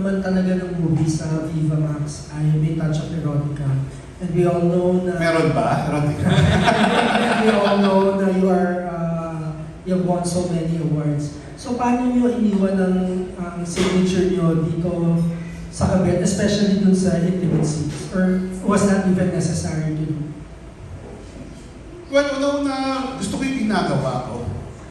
naman talaga ng movie sa Viva Max ay may touch of erotica. And we all know na... Meron ba? Erotica? we all know na you are, uh, you've won so many awards. So paano nyo iniwan ng ang signature nyo dito sa kabit, especially dun sa intimate scenes? Or was that even necessary to do? Well, una-una, gusto ko yung ginagawa ko.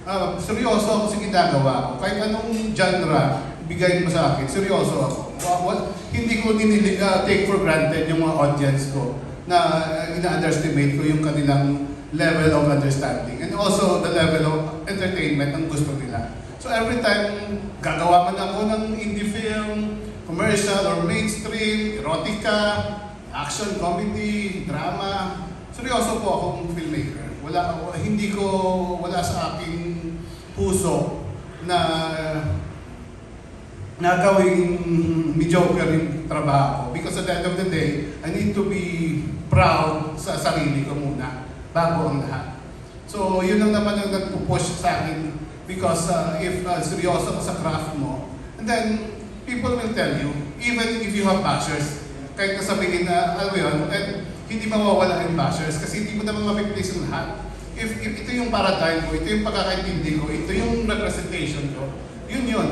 Ah, seryoso ako sa ginagawa ko. Kahit anong genre, bigay mo sa akin, seryoso ako. Wa- wa- hindi ko ninili, ah, take for granted yung mga audience ko na uh, ina-underestimate ko yung kanilang level of understanding and also the level of entertainment ang gusto nila. So every time gagawa man ako ng indie film, commercial or mainstream, erotica, action, comedy, drama, seryoso po akong filmmaker. Wala hindi ko wala sa aking puso na na gawing mediocre yung trabaho. Because at the end of the day, I need to be proud sa sarili ko muna bago ang lahat. So, yun lang naman ang nagpupush sa akin because uh, if uh, seryoso ka sa craft mo, and then people will tell you, even if you have bashers, kahit na sabihin na, alam mo yun, eh, hindi mawawala yung bashers kasi hindi mo naman ma-replace yung lahat. If, if ito yung paradigm ko, ito yung pagkakaintindi ko, ito yung representation ko, yun yun.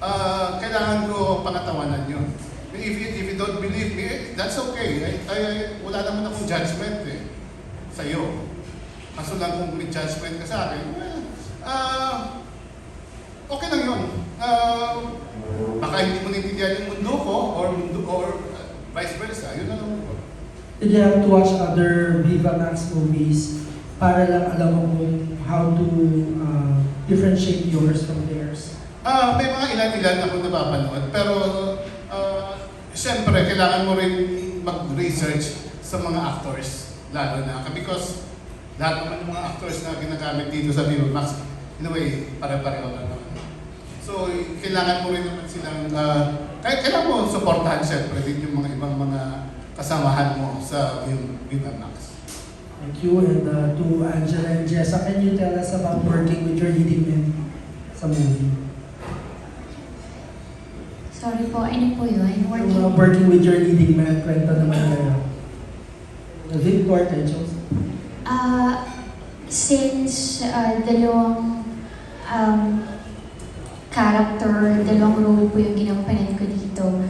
Ah, kailangan ko pangatawanan yun. If you, if you don't believe me, eh, that's okay. I, I, wala naman akong judgment eh, sa'yo. Kaso lang kung may judgment ka sa akin, well, ah, okay lang yun. Ah, baka hindi mo naintindihan yung mundo ko or, mundo, or uh, vice versa. Yun lang naman po. Did you have to watch other Viva Max movies para lang alam mo how to uh, differentiate yours from? Ah, may mga ilan-ilan ako napapanood, pero ah, siyempre kailangan mo rin mag-research sa mga actors, lalo na because lahat naman ng mga actors na ginagamit dito sa Viva Max, in a way, pare-pareho lang naman. So, kailangan mo rin naman silang, ah, kahit kailangan mo supportahan siyempre din yung mga ibang mga kasamahan mo sa Viva Max. Thank you. And uh, to Angela and Jessa, can you tell us about working with your leading men sa movie? Sorry po, ano po yun? Working. So, uh, working with your leading man, kwento naman kayo. Victor, kay Joseph. Ah, since ah, dalawang um, character, dalawang role po yung ginampanan ko dito,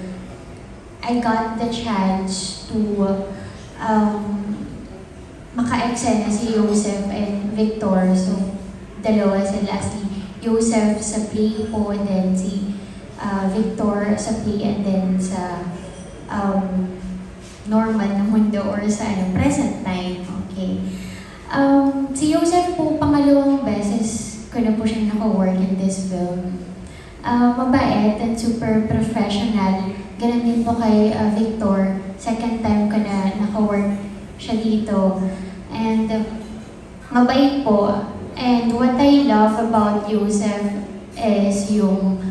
I got the chance to um, maka-eksena si Joseph and Victor. So, dalawa sila. Si Joseph sa play po, and then si ah, Victor sa play, and then sa um, normal na mundo or sa ano, present time. Okay. Um, si Joseph po, pangalawang beses ko na po siyang naka-work in this film. Uh, mabait and super professional. Ganun din po kay uh, Victor. Second time ko na naka-work siya dito. And uh, mabait po. And what I love about Joseph is yung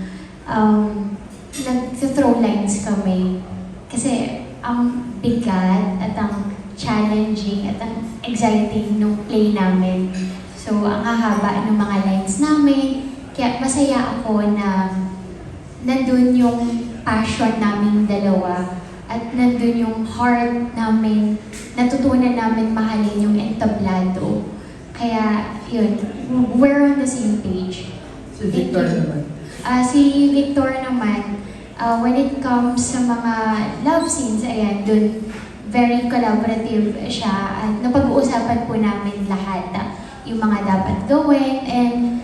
um, nag-throw lines kami. Kasi ang bigat at ang challenging at ang exciting nung play namin. So, ang hahaba ng mga lines namin. Kaya masaya ako na nandun yung passion namin dalawa at nandun yung heart namin, natutunan namin mahalin yung entablado. Kaya, yun, we're on the same page. Si Victor naman. Ah, si Victor naman, ah, when it comes sa mga love scenes, ayan, dun, very collaborative siya at napag-uusapan po namin lahat ah, yung mga dapat gawin and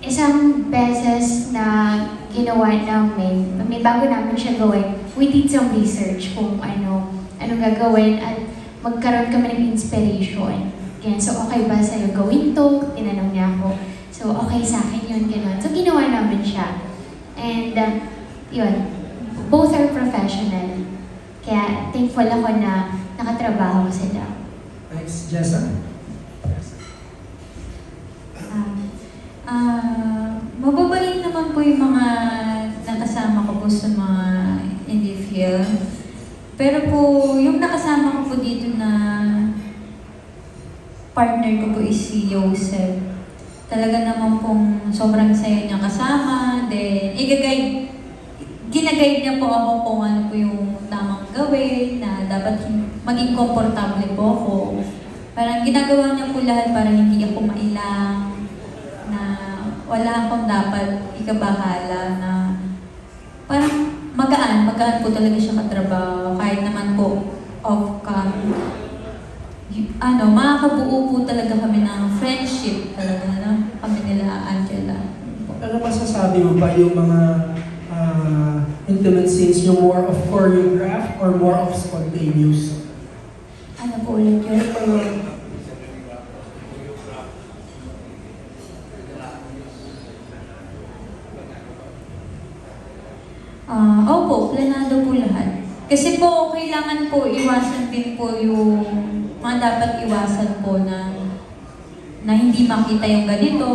isang beses na ginawa namin, may bago namin siya gawin, we did some research kung ano, anong gagawin at magkaroon kami ng inspiration. Yan, so okay ba sa'yo gawin to? Tinanong niya. So okay sa akin yun, gano'n. So ginawa namin siya. And uh, yun, both are professional. Kaya thankful ako na nakatrabaho sila. Thanks, Jessa. Ah, ah, mababait naman po yung mga nakasama ko po sa mga indie film. Pero po, yung nakasama ko po dito na partner ko po is si Joseph. Talaga naman pong sobrang saya niya kasama. Then, i-guide, ginaguide niya po ako kung ano po yung tamang gawin, na dapat maging komportable po ako. Parang ginagawa niya po lahat para hindi ako mailang, na wala akong dapat ikabahala, na parang magaan, magaan po talaga siya katrabaho, kahit naman po off-cam. Ano, makakabuo po talaga kami ng friendship talaga, no? Kami nila Angela. Ano masasabi mo ba yung mga ah, intimate scenes, yung more of choreograph or more of spontaneous? Ano po ulit yun? Yung mga Ah, opo, planado po lahat. Kasi po, kailangan po iwasan din po yung mga dapat iwasan po na na hindi makita yung ganito,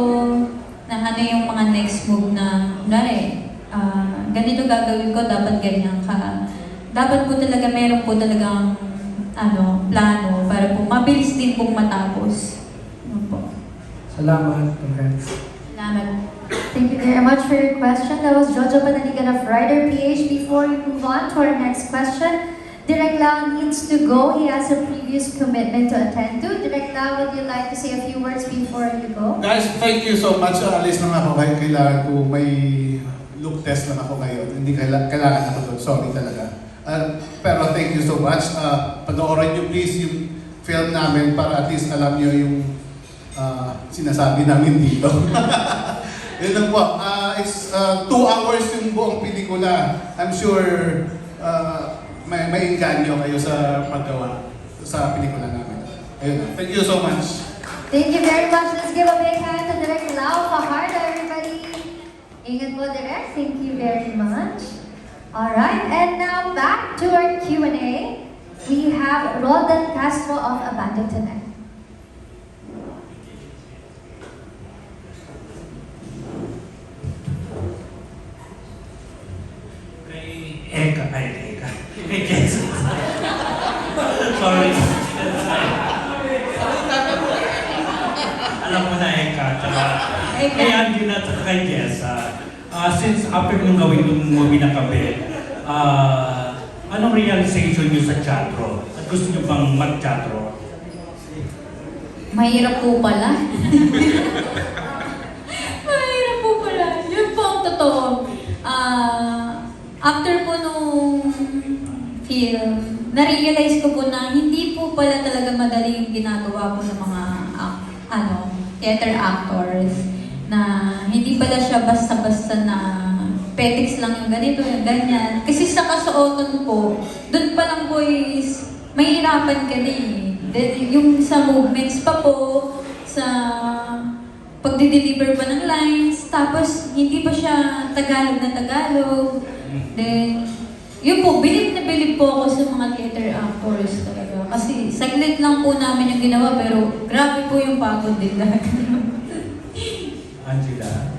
na ano yung mga next move na, kunwari, ah, ganito gagawin ko, dapat ganyan ka. Dapat po talaga, meron po talagang ano, plano para po mabilis din pong matapos. Ano po. salamat, congrats. Salamat. Thank you very much for your question. That was Jojo Panaligan of Rider PH. Before we move on to our next question, Direk Lau needs to go. He has a previous commitment to attend to. Direk Lau, would you like to say a few words before you go? Guys, thank you so much. Alis lang ako kayo. Kailangan ko may look test lang ako ngayon. Hindi kaila- kailangan ako doon. Sorry talaga. Uh, pero thank you so much. Uh, panoorin niyo please yung film namin para at least alam niyo yung uh, sinasabi namin dito. Yun lang po. Uh, it's uh, two hours yung buong pelikula. I'm sure uh, may, may inganyo kayo sa paggawa sa pelikula namin. Ayun. Thank you so much. Thank you very much. Let's give a big hand to Direk Lau Fajardo, everybody. Ingat po, Direk. Thank you very much. All right, and now back to our Q&A. We have Roldan Castro of Abando tonight. Kay Eka, ay Kay Jess. Sorry. Alam mo na Eka, tsaka Eka. kay Angela at saka kay Jess. ah, since after nung gawin yung movie na kape, ah, anong realization niyo sa teatro? At gusto niyo bang mag-teatro? Mahirap po pala. Mahirap po pala. Yun po ang totoo. Ah, after po nung film, na-realize ko po na hindi po pala talaga madali yung ginagawa ko ng mga ah, ano, theater actors. Na hindi pala siya basta-basta na petics lang yung ganito, yung ganyan. Kasi sa kasuotan po, doon pa lang po is mahirapan ka din eh. Then, yung sa movements pa po, sa pagdi-deliver pa ng lines, tapos hindi pa siya Tagalog na Tagalog. Then, yun po, bilib na bilib po ako sa mga theater actors talaga. Kasi saglit lang po namin yung ginawa, pero grabe po yung pagod din lahat. Angela?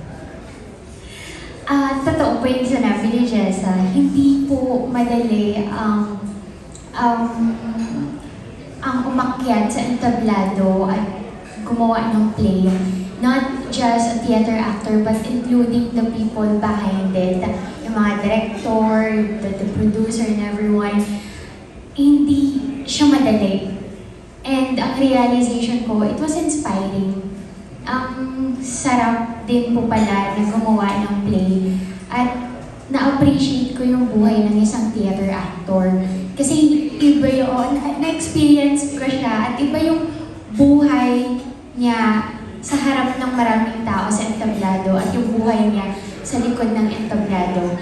Ah, totoo po yung sinabi ni Jessa. Hindi po madali ang um, ang umakyat sa entablado at gumawa ng play. Not just a theater actor, but including the people behind it. Mga director, the, the producer, and everyone. Hindi siya madali. And ang realization ko, it was inspiring ang sarap din po pala na gumawa ng play at na-appreciate ko yung buhay ng isang theater actor. Kasi iba yun, na-experience ko siya at iba yung buhay niya sa harap ng maraming tao sa entablado at yung buhay niya sa likod ng entablado.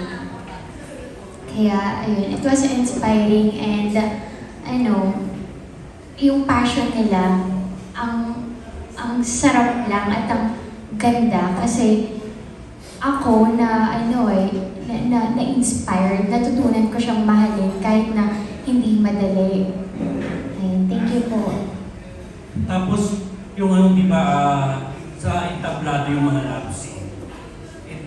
Kaya, ayun, it was inspiring and, ano, yung passion nila, ang ang sarap lang at ang ganda kasi ako na ano eh, na, na, na-inspired, natutunan ko siyang mahalin kahit na hindi madali. Ayun, thank you po. Tapos, yung ano, di ba, ah, sa entablado yung mga. It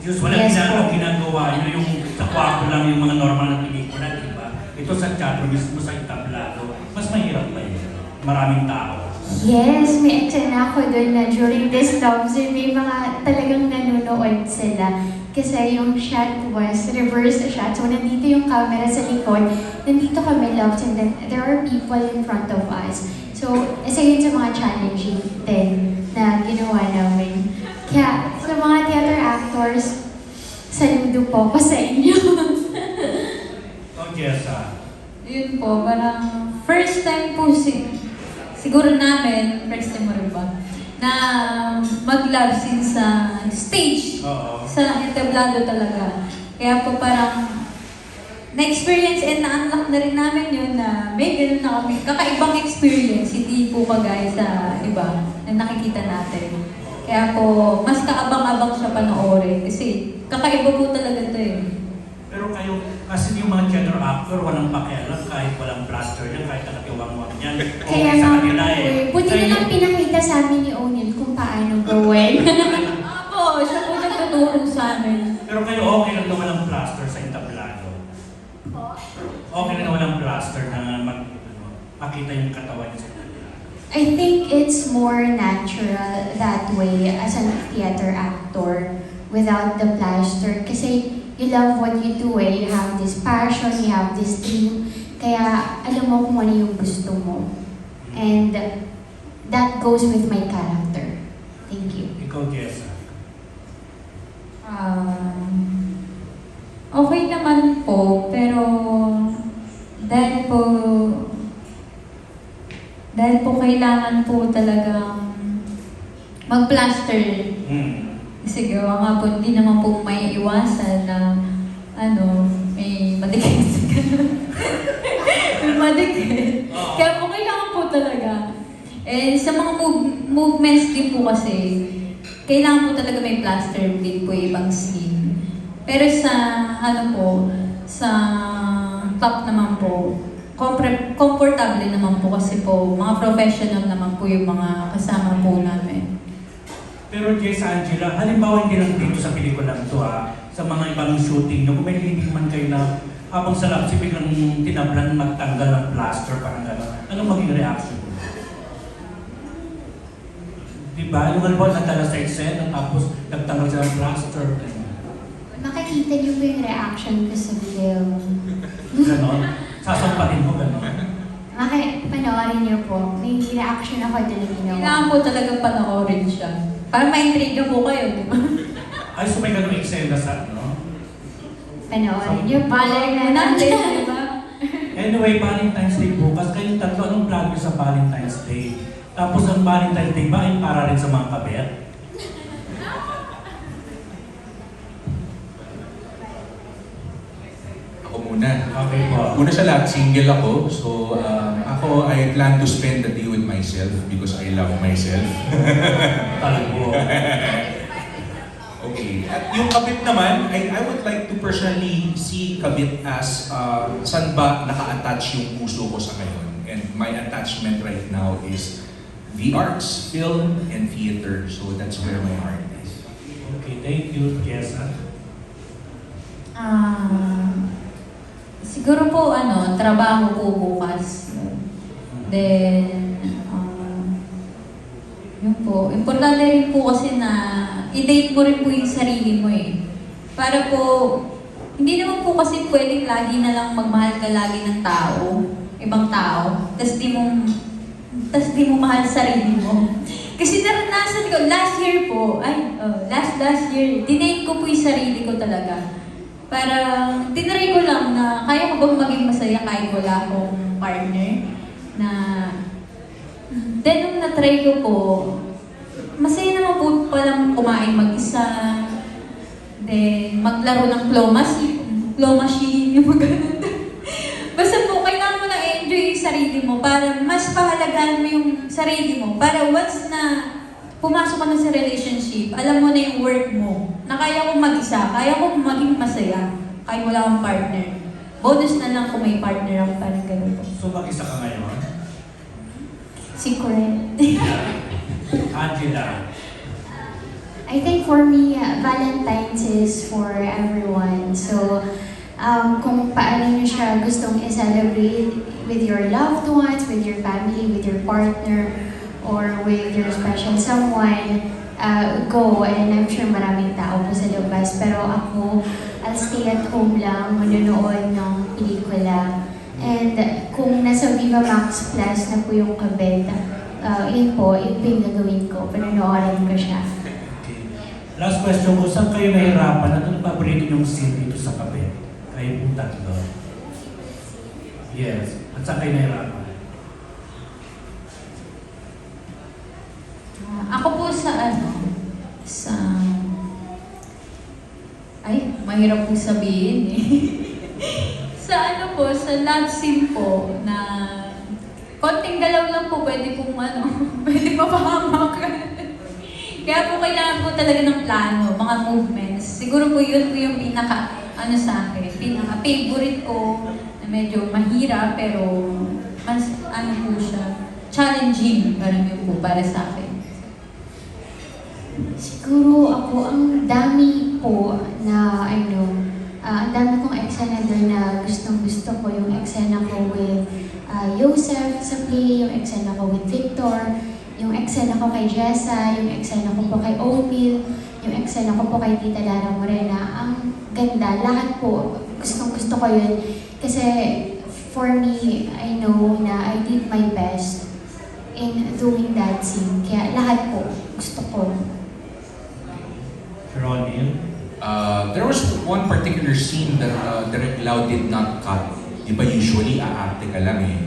usually Yes po. ginagawa nyo yung sa kwarto lang yung mga normal na pelikula, di ba? Ito sa teatro mismo sa entablado, mas mahirap pa yun. Maraming tao. Yes, may eksena ako doon na during this scene, may mga talagang nanonood sila. Kasi yung shot was reverse shot. So, nandito yung camera sa likod. Nandito kami locked and then there are people in front of us. So, isa yun sa mga challenging din na ginawa namin. Kaya, sa mga theater actors, saludo po ko sa inyo. Ikaw, Jessa. Yun po, parang first time po si, siguro namin, first time mo rin ba, na mag-love scene sa stage, Oo. sa entablado talaga. Kaya po parang na-experience and na-unlock na rin namin yun na may ganun na kami. Kakaibang experience, hindi po kagaya sa iba na nakikita natin. Kaya po, mas kaabang-abang siya panoorin kasi kakaiba po talaga ito eh. Pero kayo, kasi yung mga theater actor, walang pakialam kahit walang plaster yan, kahit nakatiwang-wang yan. Kaya sa nga, kanila eh. eh, buti na lang pinakita sa amin ni O'Neil kung paano gawin. Ako, siya po nagtuturo sa amin. Pero kayo, okay lang na walang plaster sa entablado. Okay lang na walang plaster na mag, ano, makita yung katawan niya sa. I think it's more natural that way as a theater actor without the plaster. Kasi you love what you do eh. You have this passion, you have this dream. Kaya alam mo kung ano yung gusto mo. And that goes with my character. Thank you. Ikaw, Jessa. Um, okay naman po, pero dahil po dahil po kailangan po talagang mag-plaster. Hmm. Kasi gawa nga po, hindi naman po may iwasan na ano, may madikit sa ganun. may madikit. Kaya po kailangan po talaga. Eh, sa mga move- movements din po kasi, kailangan po talaga may plaster din po yung ibang scene. Pero sa, ano po, sa top naman po, comfortable naman po kasi po, mga professional naman po yung mga kasama po namin. Pero Jess Angela, halimbawa hindi lang dito sa pelikulang to ha, sa mga ibang shooting nyo, kung may hindi man kayo na habang sa lab, si biglang tinablan magtanggal ng plaster, parang gano'n. Anong maging reaction mo? Diba? Yung halimbawa nagdala sa eksena, tapos nagtanggal sila ng plaster. Makikita niyo po yung reaction ko sa film. Ganon. Sasampahin mo, ganon. Maki, panoorin niyo po. May reaction ako doon na ginawa. Kailangan po talaga panoorin siya. Para ma-intriga po kayo, di ba? Ay, so may ganong eksena sa ano? Panoorin niyo po. Malay na natin, di ba? Anyway, Valentine's Day bukas. Kayong tatlo, anong plan nyo sa Valentine's Day? Tapos ang Valentine's Day ba ay para rin sa mga kabet? Ako muna. Okay po. Una sa lahat, single ako. So, um, ako, I plan to spend the day with myself because I love myself. Talago. Okay. At yung kabit naman, I, I would like to personally see kabit as uh, saan ba naka-attach yung puso ko sa ngayon. And my attachment right now is the arts, film, and theater. So that's where my heart is. Okay, thank you, Jessa. Ah, siguro po ano, trabaho po bukas. Then, um, yun po. Importante rin po kasi na i-date mo rin po yung sarili mo eh. Para po, hindi naman po kasi pwedeng lagi na lang magmahal ka lagi ng tao, ibang tao, tas di mo, tas di mo mahal sarili mo. Kasi naranasan ko, last year po, ay, oh, last last year, dinate ko po yung sarili ko talaga. Parang, tinry ko lang na kaya ko bang maging masaya kahit wala akong partner. Na, then nung na-try ko po, masaya naman po palang kumain mag-isa. Then, maglaro ng claw machine, claw machine, yung mga. Basta po, kailangan mo na enjoy yung sarili mo para mas pahalagahan mo yung sarili mo. Para once na pumasok ka na sa relationship, alam mo na yung worth mo. Na kaya kong mag-isa, kaya kong maging masaya, kahit wala akong partner. Bonus na lang kung may partner ako, parang ganun po. So mag-isa ka ngayon? Secret. Angela. I think for me, uh, Valentine's is for everyone. So, um, kung paano nyo siya gustong i-celebrate with your loved ones, with your family, with your partner, or with your special someone, uh, go and I'm sure maraming tao po sa labas. Pero ako, I'll stay at home lang, manonood ng pelikula. And kung nasa Viva Max Plus na po yung kabit, uh, yun po, yun po yung gagawin ko. Panonoorin ko siya. Okay. Last question ko, saan kayo nahirapan? Ano paborito niyong scene dito sa kape? Kayo po tatlo. Yes. At saan kayo nahirapan? Ah, ako po sa ano, sa... Ay, mahirap po sabihin eh. sa ano po, sa love scene po na konting galaw lang po pwede pong ano, pwede mapahamak. Kaya po kailangan po talaga ng plano, mga movements. Siguro po yun po yung pinaka, ano sa akin, pinaka favorite ko na medyo mahirap pero mas ano po siya, challenging, parang yun po para sa akin. Siguro ako, ang dami po na ano, ah, ang dami kong eksena doon na gustong gusto ko. Yung eksena ko with ah, Joseph sa play, yung eksena ko with Victor, yung eksena ko kay Jessa, yung eksena ko po kay O'Neil, yung eksena ko po kay Tita Lara Morena. Ang ganda, lahat po, gustong gusto ko yun. Kasi for me, I know na I did my best in doing that scene. Kaya lahat po, gusto ko. Ronil? Uh, there was one particular scene that uh, Direct Lau did not cut. Di ba usually aarte ka lang eh.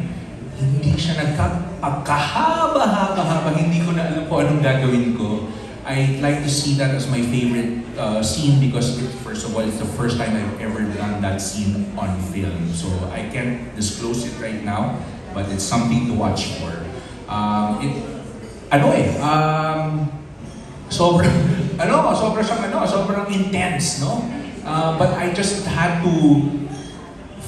Hindi siya nag-cut. Ang kahaba-haba-haba. Hindi ko na alam kung anong gagawin ko. I'd like to see that as my favorite uh, scene because it, first of all, it's the first time I've ever done that scene on film. So I can't disclose it right now, but it's something to watch for. Um, it, ano eh, um, sobrang, ano, sobrang siyang, ano, sobrang intense, no? Uh, but I just had to,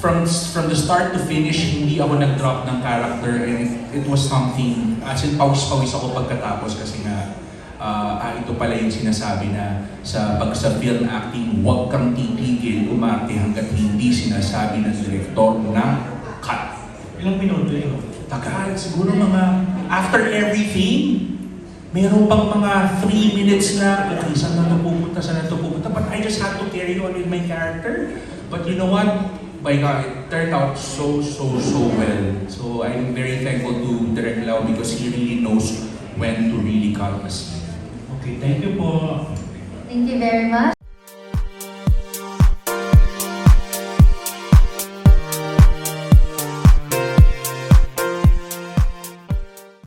from from the start to finish, hindi ako nag-drop ng character and it, it was something, as in pawis-pawis ako pagkatapos kasi nga, uh, ah, ito pala yung sinasabi na sa pag sa film acting, huwag kang titigil umarte hanggat hindi sinasabi ng director na cut. Ilang minuto yun? Tagal, siguro mga after everything, meron pang mga 3 minutes na, okay, saan na ito pupunta, saan na ito pupunta. But I just had to carry on with my character. But you know what? My God, it turned out so, so, so well. So I'm very thankful to Direk Lau because he really knows when to really cut a scene. Okay, thank you po. Thank you very much.